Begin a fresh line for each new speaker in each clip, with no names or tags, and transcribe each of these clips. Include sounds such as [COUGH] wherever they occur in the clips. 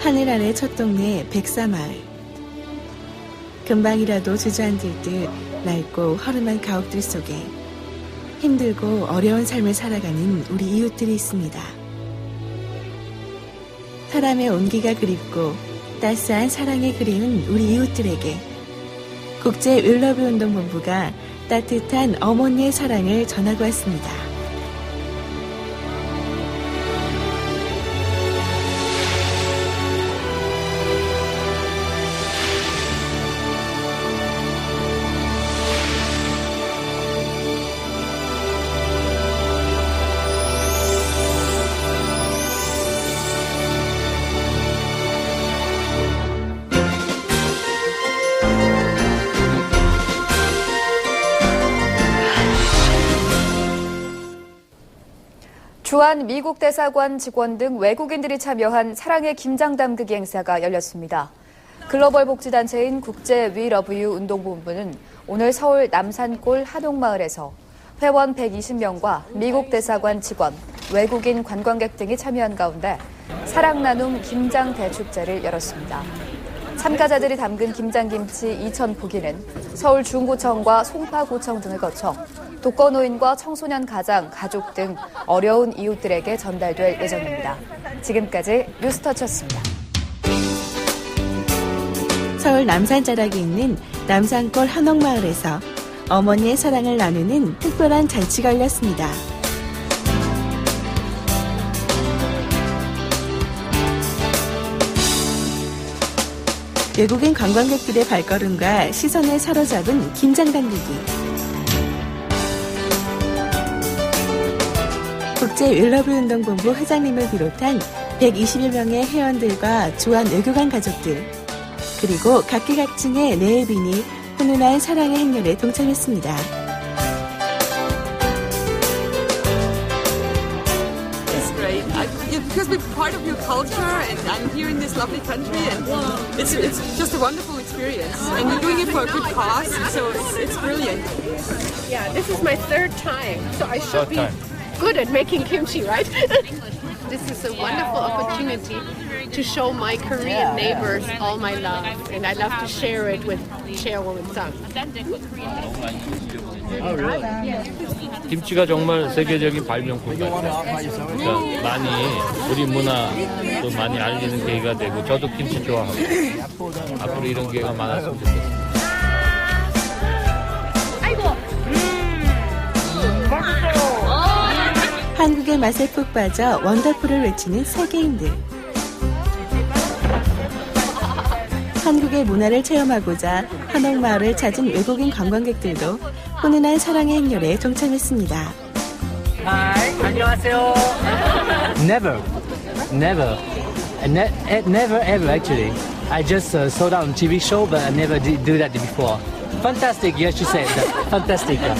하늘 아래 첫 동네 백사마을. 금방이라도 주저앉을 듯 낡고 허름한 가옥들 속에 힘들고 어려운 삶을 살아가는 우리 이웃들이 있습니다. 사람의 온기가 그립고 따스한 사랑이 그리운 우리 이웃들에게 국제 윌러브 운동본부가 따뜻한 어머니의 사랑을 전하고 왔습니다.
주한 미국 대사관 직원 등 외국인들이 참여한 사랑의 김장 담그기 행사가 열렸습니다. 글로벌 복지단체인 국제 위 러브유 운동본부는 오늘 서울 남산골 한옥마을에서 회원 120명과 미국 대사관 직원, 외국인 관광객 등이 참여한 가운데 사랑 나눔 김장 대축제를 열었습니다. 참가자들이 담근 김장김치 2,000포기는 서울 중구청과 송파구청 등을 거쳐 독거노인과 청소년 가장, 가족 등 어려운 이웃들에게 전달될 예정입니다. 지금까지 뉴스터치였습니다.
서울 남산 자락에 있는 남산골 한옥마을에서 어머니의 사랑을 나누는 특별한 잔치가 열렸습니다. 외국인 관광객들의 발걸음과 시선을 사로잡은 김장 담그기. 국제 윌러브 운동본부 회장님을 비롯한 120여 명의 회원들과 주한 외교관 가족들, 그리고 각계각층의 내외빈이 훈훈한 사랑의 행렬에 동참했습니다.
Yeah, because we're part of your culture, and I'm here in this lovely country, and it's it's just a wonderful experience. And you're doing it for a good cause, so it's, it's brilliant.
Yeah, this is my third time, so I should be
time.
good at making kimchi, right? [LAUGHS] this is a wonderful opportunity to show my Korean neighbors all my love, and I love to share it with Chairwoman Sung.
김치가 정말 세계적인 발명품 같아요. 그러니까 많이 우리 문화 또 많이 알리는 계기가 되고 저도 김치 좋아하고 앞으로 이런 기회가 많았으면 좋겠어요.
한국의 맛에 푹 빠져 원더풀을 외치는 세계인들. 한국의 문화를 체험하고자 한옥마을을 찾은 외국인 관광객들도 훈훈한 사랑의 행렬에 동참했습니다.
Never, never, I ne- eh, never ever actually. I just uh, saw that on TV show, but I never did do that before. Fantastic, yes, you said that. Fantastic.
然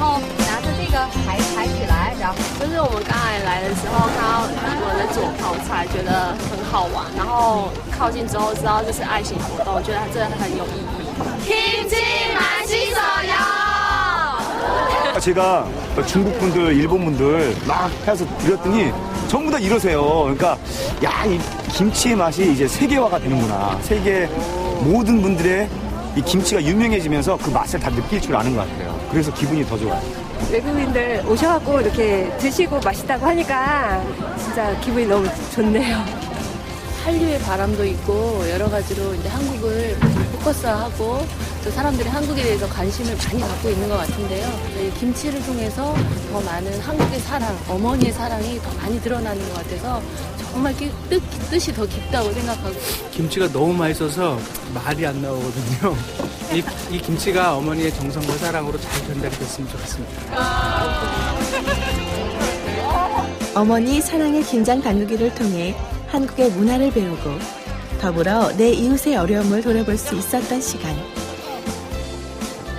后拿着这个牌抬起来，然后
就是我们刚才来的时候看到韩国人在做泡菜，觉得很好玩，然后靠近之后知道这是爱心活动，我觉得这很有意义。
제가 중국 분들, 일본 분들 막 해서 드렸더니 전부 다 이러세요. 그러니까 야, 이 김치의 맛이 이제 세계화가 되는구나. 세계 모든 분들의 이 김치가 유명해지면서 그 맛을 다 느낄 줄 아는 것 같아요. 그래서 기분이 더 좋아요.
외국인들 오셔갖고 이렇게 드시고 맛있다고 하니까 진짜 기분이 너무 좋네요.
한류의 바람도 있고 여러 가지로 이제 한국을 포커스하고 또 사람들이 한국에 대해서 관심을 많이 갖고 있는 것 같은데요. 이 김치를 통해서 더 많은 한국의 사랑, 어머니의 사랑이 더 많이 드러나는 것 같아서 정말 끼- 뜻, 뜻이 더 깊다고 생각하고
김치가 너무 맛있어서 말이 안 나오거든요. 이, 이 김치가 어머니의 정성과 사랑으로 잘 전달이 됐으면 좋겠습니다.
어머니 사랑의 김장 담그기를 통해 한국의 문화를 배우고 더불어 내 이웃의 어려움을 돌아볼 수 있었던 시간.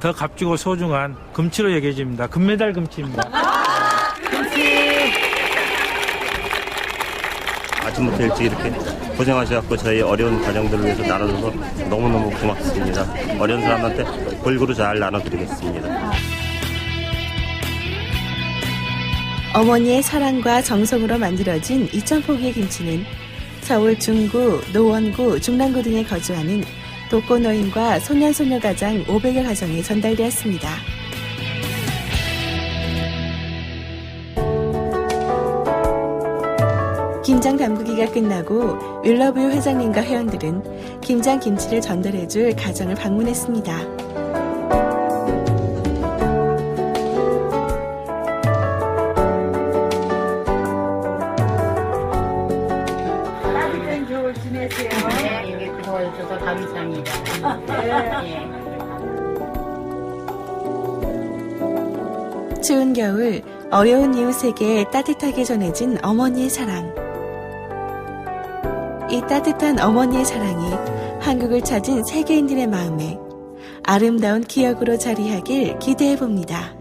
더 값지고 소중한 금치로 여겨집니다. 금메달 금치입니다.
아침부터 일찍 이렇게 고생하셔갖고 저희 어려운 가정들을 위해서 나눠줘서 너무너무 고맙습니다. 어려운 사람한테 골고루 잘 나눠드리겠습니다.
어머니의 사랑과 정성으로 만들어진 2,000포기의 김치는 서울 중구, 노원구, 중랑구 등에 거주하는 독거노인과 소년소녀 가장 500여 가정에 전달되었습니다. 김장 담그기가 끝나고 윌러뷰 회장님과 회원들은 김장 김치를 전달해줄 가정을 방문했습니다. [LAUGHS] 추운 겨울 어려운 이웃에게 따뜻하게 전해진 어머니의 사랑. 이 따뜻한 어머니의 사랑이 한국을 찾은 세계인들의 마음에 아름다운 기억으로 자리하길 기대해 봅니다.